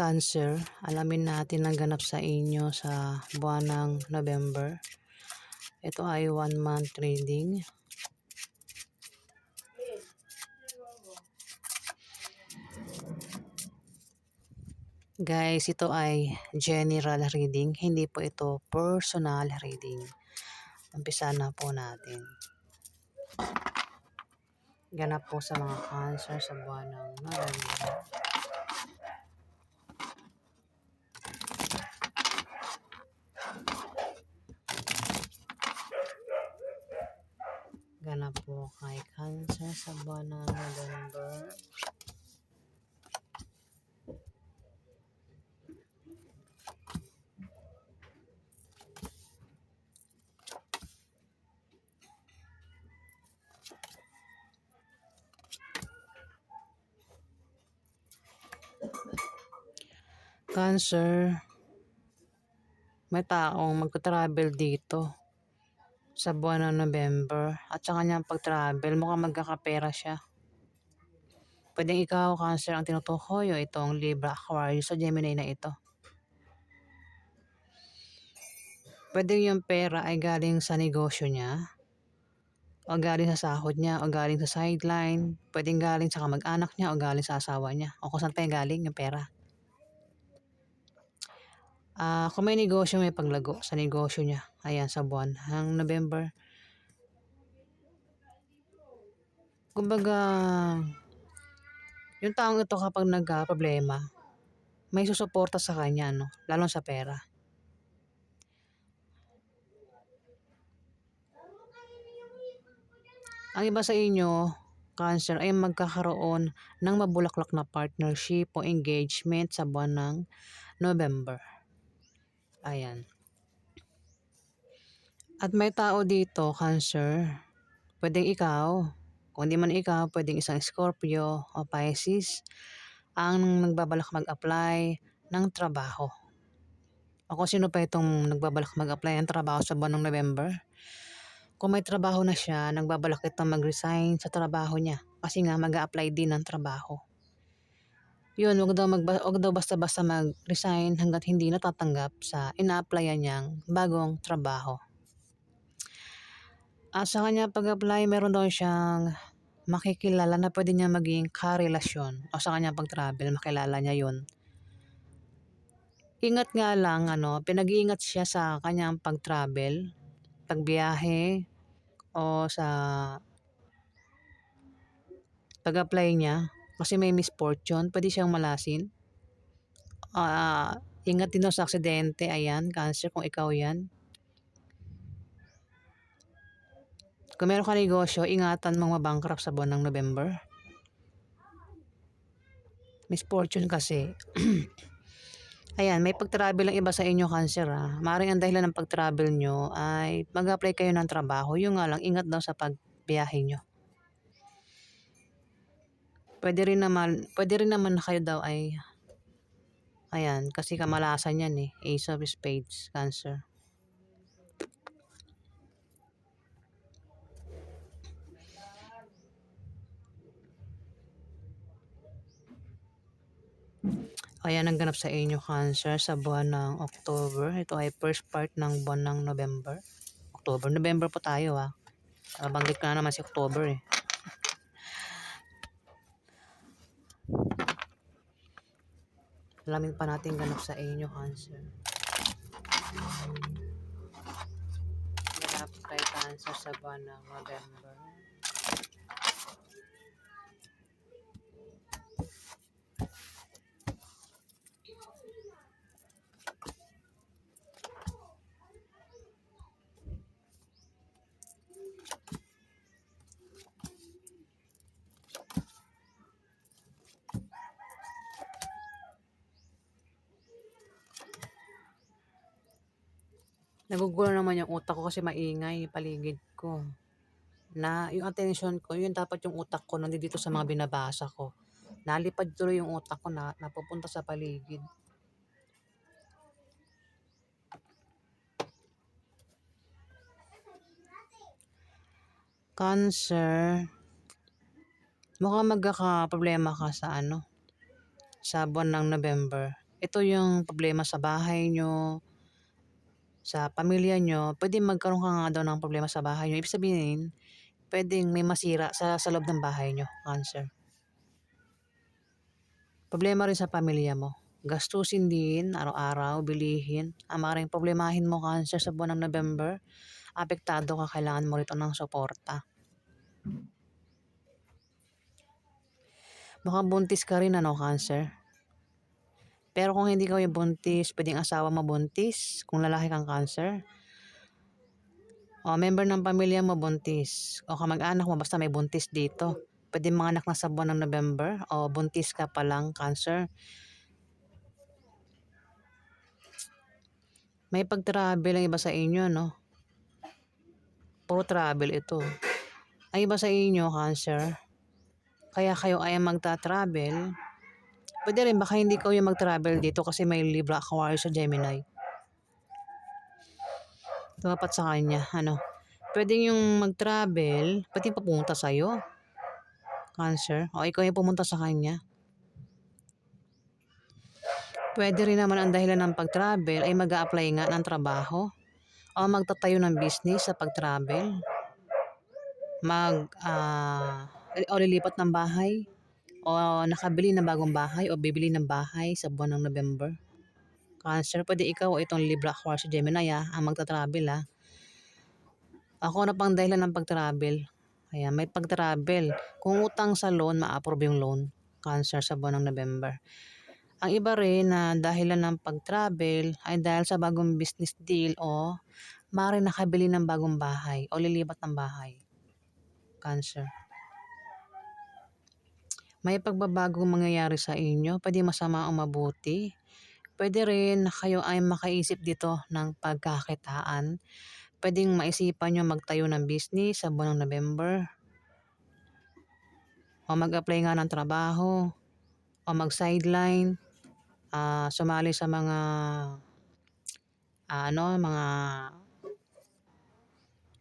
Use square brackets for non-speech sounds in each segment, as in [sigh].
Cancer, alamin natin ang ganap sa inyo sa buwan ng November. Ito ay one month reading. Guys, ito ay general reading, hindi po ito personal reading. Umpisa na po natin. Ganap po sa mga cancer sa buwan ng November. Po kay cancer sa buwan ng November. Cancer, may taong magta-travel dito sa buwan ng November at sa kanyang pag-travel mukhang magkakapera siya. Pwedeng ikaw, Cancer, ang tinutukoy o itong Libra, Aquarius o Gemini na ito. Pwedeng yung pera ay galing sa negosyo niya o galing sa sahod niya o galing sa sideline. Pwedeng galing sa kamag-anak niya o galing sa asawa niya o kung saan pa galing yung pera. Ah, kung may negosyo, may paglago sa negosyo niya. Ayan, sa buwan ng November. Kumbaga, yung taong ito kapag nagka-problema, may susuporta sa kanya, no? Lalo sa pera. Ang iba sa inyo, Cancer, ay magkakaroon ng mabulaklak na partnership o engagement sa buwan ng November. Ayan. At may tao dito, Cancer. Pwedeng ikaw. Kung di man ikaw, pwedeng isang Scorpio o Pisces ang nagbabalak mag-apply ng trabaho. O kung sino pa itong nagbabalak mag-apply ng trabaho sa buwan ng November. Kung may trabaho na siya, nagbabalak itong mag-resign sa trabaho niya. Kasi nga mag apply din ng trabaho. Yun, wag daw, magba, wag daw basta-basta mag-resign hanggat hindi natatanggap sa ina-applyan niyang bagong trabaho. At sa kanya pag-apply, meron daw siyang makikilala na pwede niya maging karelasyon o sa kanya pag-travel, makilala niya yun. Ingat nga lang, ano, pinag-iingat siya sa kanyang pag-travel, pagbiyahe, o sa pag-apply niya kasi may misfortune, pwede siyang malasin. Ah, ingat din sa aksidente, ayan, cancer kung ikaw yan. Kung meron ka negosyo, ingatan mong mabankrupt sa buwan ng November. Misfortune kasi. [clears throat] Ayan, may pag-travel ang iba sa inyo, Cancer ha. Maring ang dahilan ng pag-travel nyo ay mag-apply kayo ng trabaho. Yung nga lang, ingat daw sa pagbiyahe nyo. Pwede rin naman, pwede rin naman na kayo daw ay, ayan, kasi kamalasan yan eh. Ace of Spades, Cancer. Ayan ang ganap sa inyo, Cancer, sa buwan ng October. Ito ay first part ng buwan ng November. October, November po tayo ha. Nabanggit ko na naman si October eh. Alamin pa natin ganap sa inyo, Cancer. Ganap kay Cancer sa buwan November. Nagugulo naman yung utak ko kasi maingay yung paligid ko. Na yung attention ko, yun dapat yung utak ko nandito sa mga binabasa ko. Nalipad tuloy yung utak ko na napupunta sa paligid. Cancer. Mukhang magkaka-problema ka sa ano, sa buwan ng November. ito yung problema sa bahay nyo, sa pamilya nyo, pwedeng magkaroon ka nga daw ng problema sa bahay nyo. Ibig sabihin, pwedeng may masira sa, sa loob ng bahay nyo, Cancer. Problema rin sa pamilya mo. Gastusin din, araw-araw, bilihin. Ang maaaring problemahin mo, Cancer, sa buwan ng November, apektado ka, kailangan mo rito ng suporta. Baka buntis ka rin, ano, Cancer? Pero kung hindi ka yung buntis, pwedeng asawa mo buntis, kung lalaki kang Cancer. O member ng pamilya mo buntis. O kamag-anak mo, basta may buntis dito. Pwede mga anak na sa buwan ng November o buntis ka pa lang, Cancer. May pag-travel ang iba sa inyo, no? Puro travel ito. Ang iba sa inyo, Cancer, kaya kayo ay magta-travel, pwede rin baka hindi kayo mag-travel dito kasi may Libra Aquarius sa Gemini. Tumapat sa kanya, ano. Pwede yung mag-travel, pwede papunta sa'yo. Cancer. O ikaw yung pumunta sa kanya. Pwede rin naman ang dahilan ng pag-travel ay mag apply nga ng trabaho o magtatayo ng business sa pag-travel. Mag, ah, o lilipat ng bahay o nakabili ng bagong bahay o bibili ng bahay sa buwan ng November. Cancer, pwede ikaw o itong Libra Aquarius Gemini ah, ang magta-travel ah. Ako na pang dahilan ng pag-travel. Ayan, may pag-travel. Kung utang sa loan, ma-approve yung loan. Cancer sa buwan ng November. Ang iba rin na dahilan ng pag-travel ay dahil sa bagong business deal o maaari nakabili ng bagong bahay o lilipat ng bahay. Cancer. May pagbabagong mangyayari sa inyo, pwede masama o mabuti. Pwede rin na kayo ay makaisip dito ng pagkakitaan. Pwedeng maisipan nyo magtayo ng business sa buwan ng November. O mag-apply nga ng trabaho. O mag-sideline. ah sumali sa mga ah, ano, mga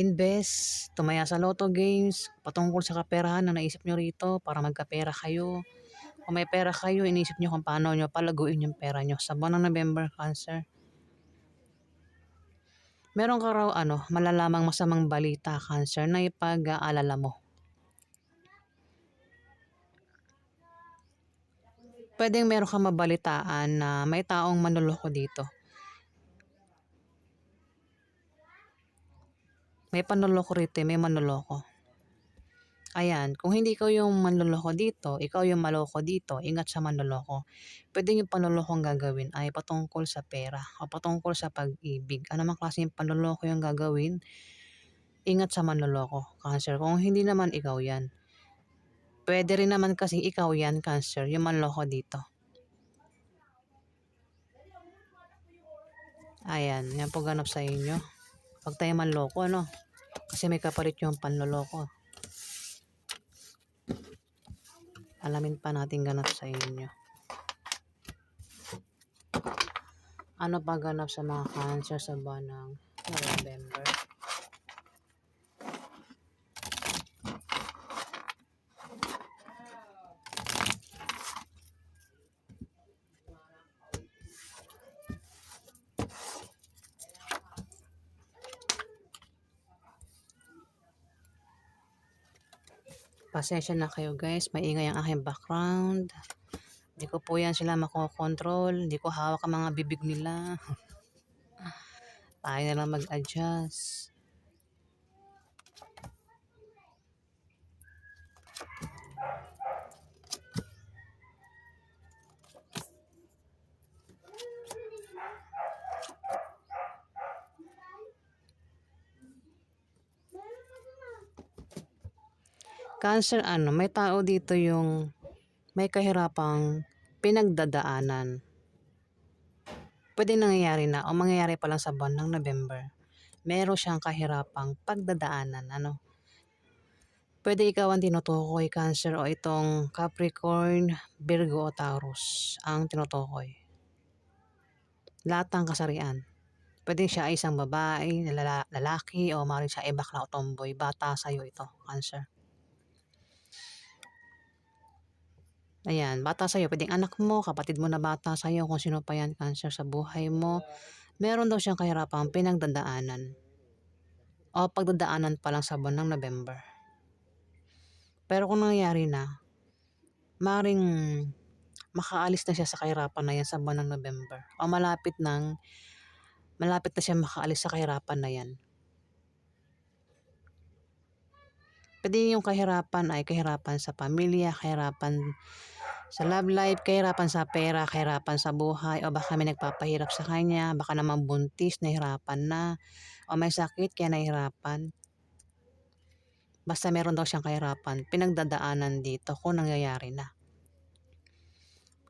invest, tumaya sa lotto games, patungkol sa kaperahan na naisip nyo rito para magkapera kayo. Kung may pera kayo, inisip nyo kung paano nyo palaguin yung pera nyo. Sa buwan ng November, Cancer. Meron ka raw ano, malalamang masamang balita, Cancer, na ipag-aalala mo. Pwedeng meron ka mabalitaan na may taong manloloko dito. May panloloko rito, eh, may manloloko. Ayan, kung hindi ikaw yung manloloko dito, ikaw yung maloko dito, ingat sa manloloko. Pwede yung panloloko ang gagawin ay patungkol sa pera o patungkol sa pag-ibig. Ano mang klaseng panloloko yung gagawin, ingat sa manloloko, Cancer. Kung hindi naman ikaw yan. Pwede rin naman kasi ikaw yan, Cancer, yung manloko dito. Ayan, yan po ganap sa inyo. Huwag tayo manloko, ano? Kasi may kapalit yung panloloko. Alamin pa natin ganap sa inyo. Ano pa ganap sa mga cancer sa buwan ng November? Pasensya na kayo guys, maingay ang aking background. Hindi ko po yan sila makokontrol. Hindi ko hawak ang mga bibig nila. [laughs] Tayo na lang mag-adjust. Cancer ano, may tao dito yung may kahirapang pinagdadaanan. Pwede nangyayari na o mangyayari pa lang sa buwan ng November. Meron siyang kahirapang pagdadaanan. Ano? Pwede ikaw ang tinutukoy, Cancer, o itong Capricorn, Virgo o Taurus ang tinutukoy. Lahat ng kasarian. Pwede siya ay isang babae, lala- lalaki, o maaaring siya ay bakla o tomboy. Bata sa'yo ito, Cancer. Ayan, bata sa'yo, pwedeng anak mo, kapatid mo na bata sa'yo, kung sino pa yan, Cancer sa buhay mo. Meron daw siyang kahirapang pinagdadaanan. O pagdadaanan pa lang sa buwan ng November. Pero kung nangyayari na, maring makaalis na siya sa kahirapan na yan sa buwan ng November. O malapit nang, malapit na siya makaalis sa kahirapan na yan. Pwede yung kahirapan ay kahirapan sa pamilya, kahirapan sa love life, kahirapan sa pera, kahirapan sa buhay, o baka may nagpapahirap sa kanya, baka naman buntis, nahirapan na, o may sakit kaya nahirapan. Basta meron daw siyang kahirapan, pinagdadaanan dito kung nangyayari na.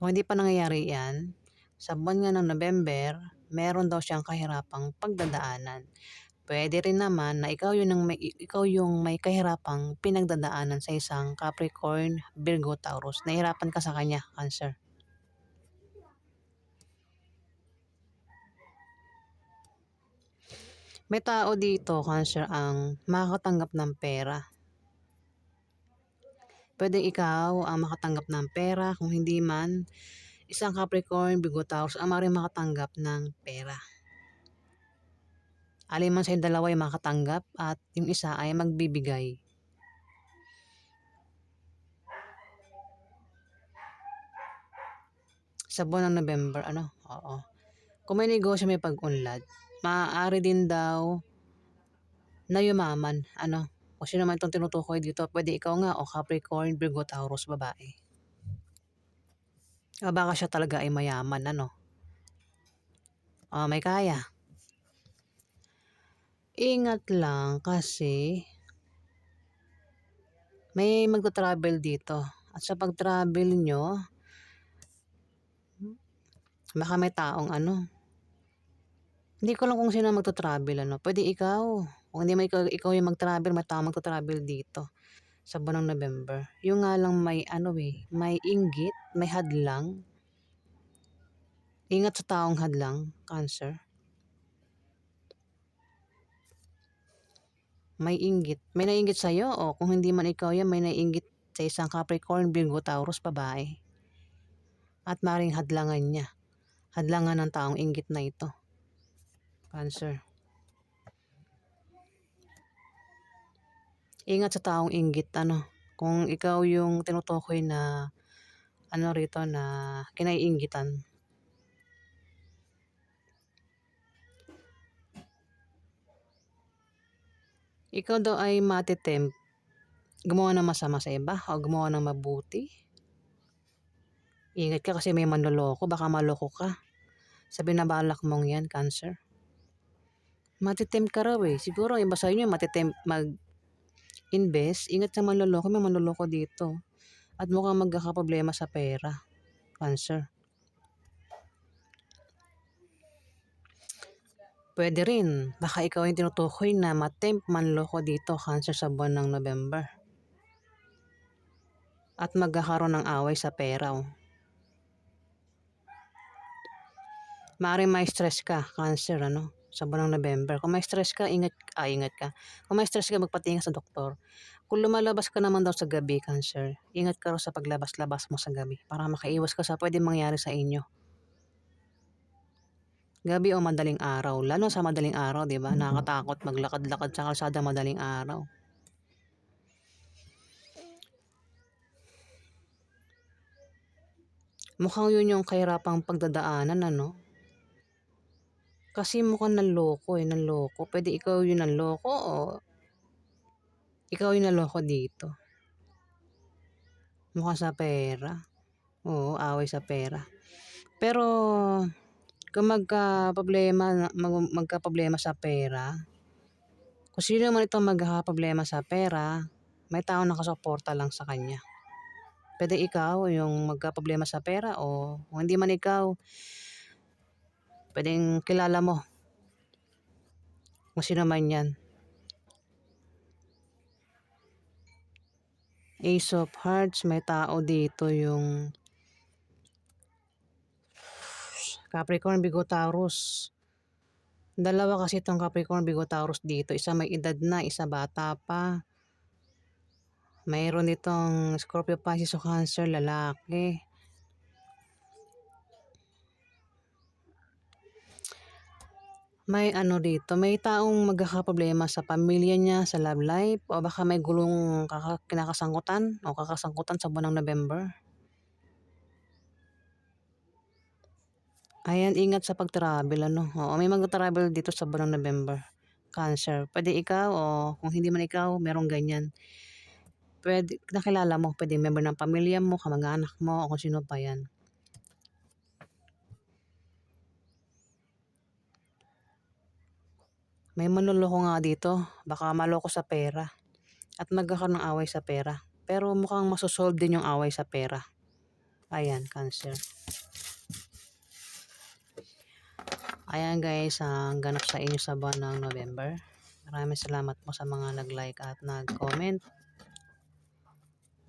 Kung hindi pa nangyayari yan, sa buwan nga ng November, meron daw siyang kahirapang pagdadaanan. Pwede rin naman na ikaw yung, may, ikaw yung may kahirapang pinagdadaanan sa isang Capricorn, Virgo, Taurus. Nahirapan ka sa kanya, Cancer. May tao dito, Cancer, ang makakatanggap ng pera. Pwede ikaw ang makatanggap ng pera, kung hindi man, isang Capricorn, Virgo, Taurus ang maaaring makatanggap ng pera. Alin man sa dalawa ay makatanggap at yung isa ay magbibigay. Sa buwan ng November, ano? Oo. Kung may negosyo may pag-unlad, maaari din daw na yumaman. Ano? Kung sino man itong tinutukoy dito, pwede ikaw nga o Capricorn, Virgo, Taurus, babae. O baka siya talaga ay mayaman, ano? O, may kaya. Ingat lang kasi may magta-travel dito. At sa pag-travel nyo, baka may taong ano. Hindi ko lang kung sino magta-travel ano. Pwede ikaw. Kung hindi mo ikaw, ikaw yung mag-travel, may taong magta-travel dito sa buwan November. Yung nga lang may ano eh, may inggit, may hadlang. Ingat sa taong hadlang, cancer. May inggit. May nainggit sa'yo o kung hindi man ikaw yan, may nainggit sa isang Capricorn, Virgo, Taurus, babae. At maring hadlangan niya. Hadlangan ng taong inggit na ito. Cancer. Ingat sa taong inggit, ano. Kung ikaw yung tinutukoy na ano rito na kinaiinggitan. Ikaw daw ay matitempt gumawa ng masama sa iba o gumawa ng mabuti. Ingat ka kasi may manloloko, baka maloko ka. Sa binabalak mong yan, cancer. Matitempt ka raw eh. Siguro iba sa inyo matitempt mag-invest. Ingat sa manloloko, may manloloko dito. At mukhang magkakaproblema sa pera. Cancer. Pwede rin. Baka ikaw yung tinutukoy na matempt manloko dito, cancer sa buwan ng November. At magkakaroon ng away sa pera. Oh. Maaaring may stress ka, cancer, ano, sa buwan ng November. Kung may stress ka, ingat, ah, ingat ka. Kung may stress ka, magpatingin sa doktor. Kung lumalabas ka naman daw sa gabi, cancer, ingat ka rin sa paglabas-labas mo sa gabi para makaiwas ka sa pwede mangyari sa inyo. Gabi o madaling araw, lalo sa madaling araw, 'di ba? Nakakatakot maglakad-lakad sa kalsada madaling araw. Mukhang yun yung kahirapang pagdadaanan, ano? Kasi mukhang nanloko eh, nanloko. Pwede ikaw yung nanloko o ikaw yung naloko dito. Mukhang sa pera. Oo, away sa pera. Pero kung magka-problema, mag, magka-problema sa pera, kung sino man itong magka-problema sa pera, may tao nakasuporta lang sa kanya. Pwede ikaw yung magka-problema sa pera o kung hindi man ikaw, pwedeng kilala mo. Kung sino man yan. Ace of Hearts, may tao dito yung Capricorn, Bigo, Taurus. Dalawa kasi itong Capricorn, Bigo, Taurus dito. Isa may edad na, isa bata pa Mayroon ditong Scorpio Pisces o Cancer, lalaki. May ano dito, may taong magkakaproblema sa pamilya niya, sa love life, o baka may gulong kinakasangkutan o kakasangkutan sa buwan ng November. Ayan, ingat sa pag-travel ano. Oo, may mag-travel dito sa buwan ng November. Cancer. Pwede ikaw o kung hindi man ikaw, merong ganyan. Pwede, nakilala mo, pwede member ng pamilya mo, kamag-anak mo, o kung sino pa yan. May manloloko nga dito, baka maloko sa pera. At magkakaroon ng away sa pera. Pero mukhang masosolve din yung away sa pera. Ayan, cancer. Ayan guys, ang ganap sa inyo sa buwan ng November. Maraming salamat po sa mga nag-like at nag-comment.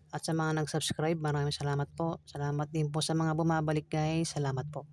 At sa mga nag-subscribe, maraming salamat po. Salamat din po sa mga bumabalik guys. Salamat po.